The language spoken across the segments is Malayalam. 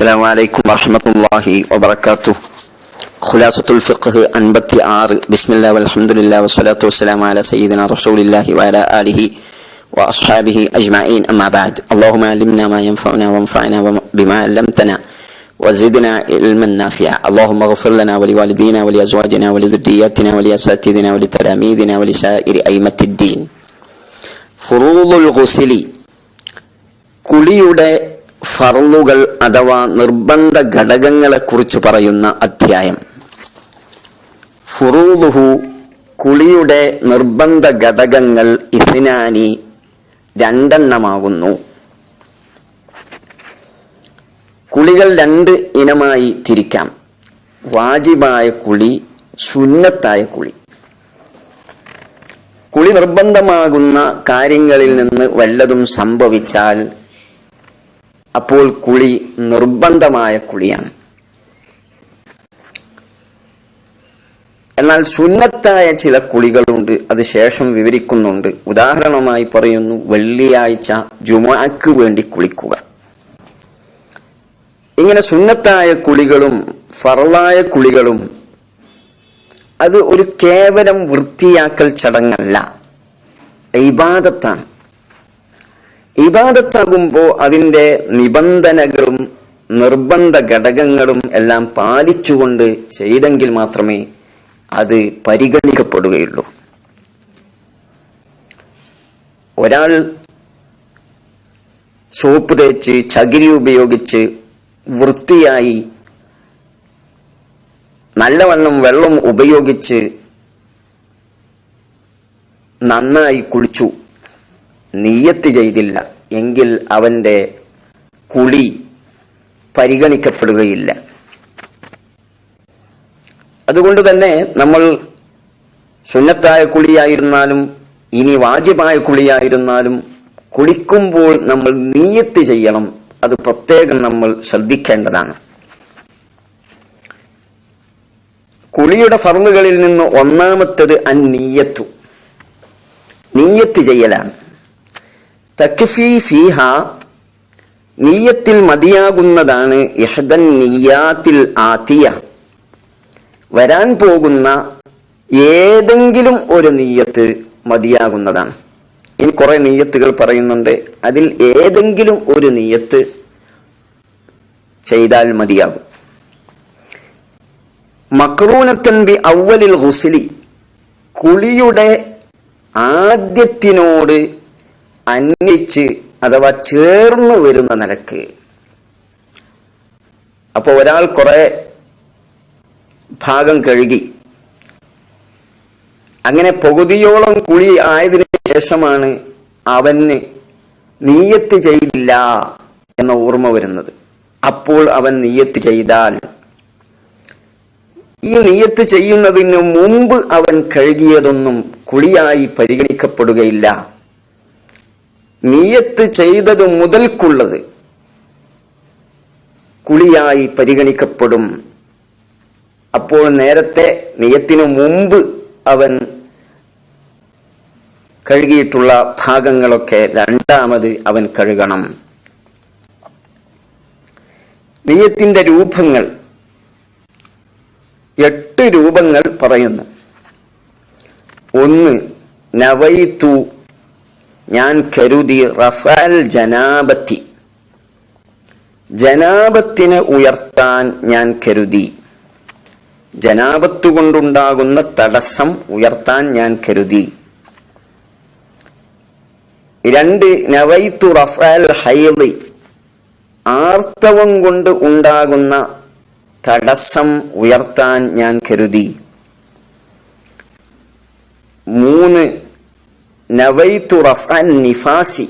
السلام عليكم ورحمة الله وبركاته خلاصة الفقه أنبتي آر بسم الله والحمد لله والصلاة والسلام على سيدنا رسول الله وعلى آله وأصحابه أجمعين أما بعد اللهم علمنا ما ينفعنا وانفعنا بما علمتنا وزدنا علما نافعا اللهم اغفر لنا ولوالدينا ولأزواجنا ولذرياتنا ولأساتذتنا ولتلاميذنا ولسائر أئمة الدين فروض الغسل കുളിയുടെ ഫറലുകൾ അഥവാ നിർബന്ധ ഘടകങ്ങളെക്കുറിച്ച് പറയുന്ന അധ്യായം. ഫുറൂലുഹു കുളിയുടെ നിർബന്ധ ഘടകങ്ങൾ ഇസിനാനി രണ്ടെണ്ണമാകുന്നു. കുളികൾ രണ്ട് ഇനമായി തിരിക്കാം. വാജിബായ കുളി സുന്നത്തായ കുളി. കുളി നിർബന്ധമാകുന്ന കാര്യങ്ങളിൽ നിന്ന് വല്ലതും സംഭവിച്ചാൽ അപ്പോൾ കുളി നിർബന്ധമായ കുളിയാണ്. എന്നാൽ സുന്നത്തായ ചില കുളികളുണ്ട് അത് ശേഷം വിവരിക്കുന്നുണ്ട്. ഉദാഹരണമായി പറയുന്നു വെള്ളിയാഴ്ച ജുമാക്ക് വേണ്ടി കുളിക്കുക. ഇങ്ങനെ സുന്നത്തായ കുളികളും ഫറളായ കുളികളും അത് ഒരു കേവലം വൃത്തിയാക്കൽ ചടങ്ങല്ല ഇബാദത്താണ്. ഇബാദത്താകുമ്പോൾ അതിന്റെ നിബന്ധനകളും നിർബന്ധ ഘടകങ്ങളും എല്ലാം പാലിച്ചുകൊണ്ട് ചെയ്തെങ്കിൽ മാത്രമേ അത് പരിഗണിക്കപ്പെടുകയുള്ളൂ. ഒരാൾ സോപ്പ് തേച്ച് ചകിരി ഉപയോഗിച്ച് വൃത്തിയായി നല്ലവണ്ണം വെള്ളം ഉപയോഗിച്ച് നന്നായി കുളിച്ചു. നീയത്ത് ചെയ്തില്ല. എങ്കിൽ അവന്റെ കുളി പരിഗണിക്കപ്പെടുകയില്ല. അതുകൊണ്ട് തന്നെ നമ്മൾ സുന്നത്തായ കുളിയായിരുന്നാലും ഇനി വാജിബായ കുളിയായിരുന്നാലും കുളിക്കുമ്പോൾ നമ്മൾ നീയത്ത് ചെയ്യണം. അത് പ്രത്യേകം നമ്മൾ ശ്രദ്ധിക്കേണ്ടതാണ്. കുളിയുടെ ഫർമുകളിൽ നിന്ന് ഒന്നാമത്തത് അൻ നീയത്തു നീയത്ത് ചെയ്യലാണ്. തക്ഫി ഫീഹ നീയത്തിൽ മതിയാകുന്നതാണ് ഇഹ്ദൻ നീയാത്തിൽ ആത്തിയ വരാൻ പോകുന്ന ഏതെങ്കിലും ഒരു നീയത്ത് മതിയാകുന്നതാണ്. ഇനി കുറെ നീയത്തുകൾ പറയുന്നുണ്ട്. അതിൽ ഏതെങ്കിലും ഒരു നീയത്ത് ചെയ്താൽ മതിയാകും. മക്രൂനത്തൻ ബി അവലിൽ ഹുസിലി കുളിയുടെ ആദ്യത്തിനോട് അന്വിച്ച് അഥവാ ചേർന്ന് വരുന്ന നിലയ്ക്ക്. അപ്പോൾ ഒരാൾ കുറെ ഭാഗം കഴുകി. അങ്ങനെ പകുതിയോളം കുളി ആയതിനു ശേഷമാണ് അവന് നീയത്ത് ചെയ്തില്ല എന്ന ഓർമ്മ വരുന്നത്. അപ്പോൾ അവൻ നീയത്ത് ചെയ്താൽ ഈ നീയത്ത് ചെയ്യുന്നതിന് മുമ്പ് അവൻ കഴുകിയതൊന്നും കുളിയായി പരിഗണിക്കപ്പെടുകയില്ല. നീയത്ത് ചെയ്തത് മുതൽക്കുള്ളത് കുളിയായി പരിഗണിക്കപ്പെടും. അപ്പോൾ നേരത്തെ നിയത്തിനു മുമ്പ് അവൻ കഴുകിയിട്ടുള്ള ഭാഗങ്ങളൊക്കെ രണ്ടാമത് അവൻ കഴുകണം. നെയ്യത്തിന്റെ രൂപങ്ങൾ എട്ട് രൂപങ്ങൾ പറയുന്നു. ഒന്ന് നവൈത്തു ഞാൻ കരുതി റഫാൽ ജനാബത്തി. ജനാബത്തിനെ ഉയർത്താൻ ഞാൻ കരുതി. ജനാബത്ത് കൊണ്ടുണ്ടാകുന്ന തടസ്സം ഉയർത്താൻ ഞാൻ കരുതി. രണ്ട് നവൈത്തു റഫാൽ ഹൈലി ആർത്തവം കൊണ്ട് ഉണ്ടാകുന്ന തടസ്സം ഉയർത്താൻ ഞാൻ കരുതി. മൂന്ന് നവൈത്തു റഫാൻ നിഫാസി.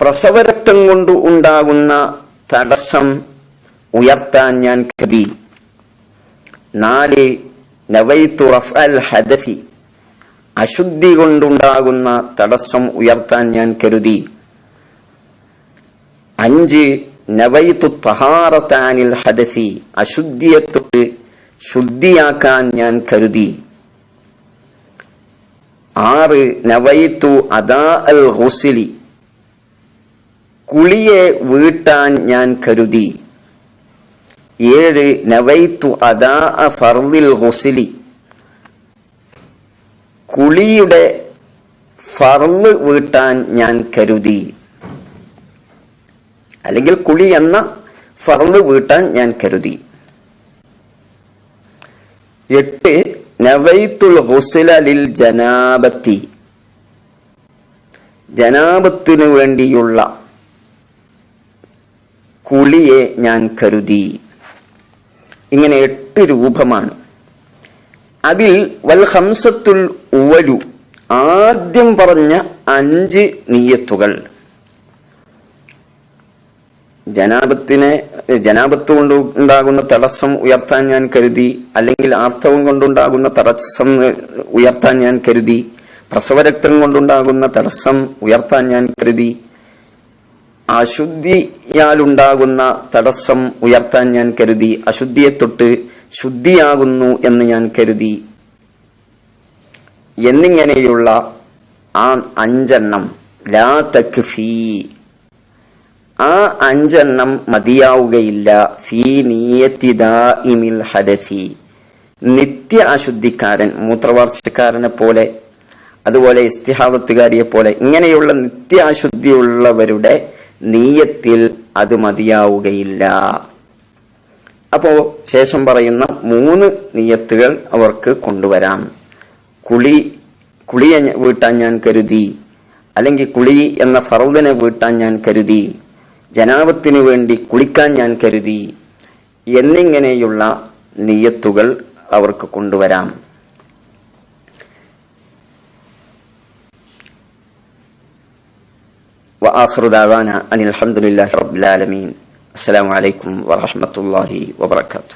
പ്രസവരക്തം കൊണ്ട് ഉണ്ടാകുന്ന തടസ്സം ഉയർത്താൻ ഞാൻ കരുതി. നാല് നവൈത്തു റഫാൽ ഹദസി. അശുദ്ധി കൊണ്ടുണ്ടാകുന്ന തടസ്സം ഉയർത്താൻ ഞാൻ കരുതി. അഞ്ച് നവൈത്തു തഹാറത്താനിൽ ഹദസി. അശുദ്ധിയെ തൊട്ട് ശുദ്ധിയാക്കാൻ ഞാൻ കരുതി. ആറ് നവൈത്തു അദാ അൽ ഹുസിലി കുളിയെ വീട്ടാൻ ഞാൻ കരുതി. ഏഴ് നവൈത്തു അദാ അ ഫർദിൽ ഹുസിലി കുളിയുടെ ഫർൾ വീട്ടാൻ ഞാൻ കരുതി. അല്ലെങ്കിൽ കുളി എന്ന ഫർൾ വീട്ടാൻ ഞാൻ കരുതി. എട്ട് നവൈത്തുൽ ഹുസില ലിൽ ജനാബത്തി. ജനാബത്തിനു വേണ്ടിയുള്ള കുളിയെ ഞാൻ കരുതി. ഇങ്ങനെ എട്ട് രൂപമാണ്. അതിൽ വൽ ഹംസത്തുൽ ഉവലു ആദ്യം പറഞ്ഞ അഞ്ച് നീയത്തുകൾ ജനാപത്തിനെ ജനാപത്ത് കൊണ്ട് ഉണ്ടാകുന്ന തടസ്സം ഉയർത്താൻ ഞാൻ കരുതി അല്ലെങ്കിൽ ആർത്തവം കൊണ്ടുണ്ടാകുന്ന തടസ്സം ഉയർത്താൻ ഞാൻ കരുതി പ്രസവരക്തം കൊണ്ടുണ്ടാകുന്ന തടസ്സം ഉയർത്താൻ ഞാൻ കരുതി അശുദ്ധിയാലുണ്ടാകുന്ന തടസ്സം ഉയർത്താൻ ഞാൻ കരുതി അശുദ്ധിയെ തൊട്ട് ശുദ്ധിയാകുന്നു എന്ന് ഞാൻ കരുതി. എന്നിങ്ങനെയുള്ള ആ അഞ്ചെണ്ണം ലാ തക്ഫീ ആ അഞ്ചെണ്ണം മതിയാവുകയില്ല. ഫീ ഹദസി. നിത്യ അശുദ്ധിക്കാരൻ മൂത്രവാർച്ചക്കാരനെ പോലെ അതുപോലെ ഇസ്തിഹാദത്തുകാരിയെ പോലെ ഇങ്ങനെയുള്ള നിത്യ അശുദ്ധിയുള്ളവരുടെ നീയത്തിൽ അത് മതിയാവുകയില്ല. അപ്പോ ശേഷം പറയുന്ന മൂന്ന് നീയത്തുകൾ അവർക്ക് കൊണ്ടുവരാം. കുളി കുളിയെ വീട്ടാൻ ഞാൻ കരുതി. അല്ലെങ്കിൽ കുളി എന്ന ഫറൂദിനെ വീട്ടാൻ ഞാൻ കരുതി. ജനാപത്തിനു വേണ്ടി കുളിക്കാൻ ഞാൻ കരുതി എന്നിങ്ങനെയുള്ള നീയത്തുകൾ അവർക്ക് കൊണ്ടുവരാം وآخر دعوانا أن الحمد لله رب العالمين السلام عليكم ورحمة الله وبركاته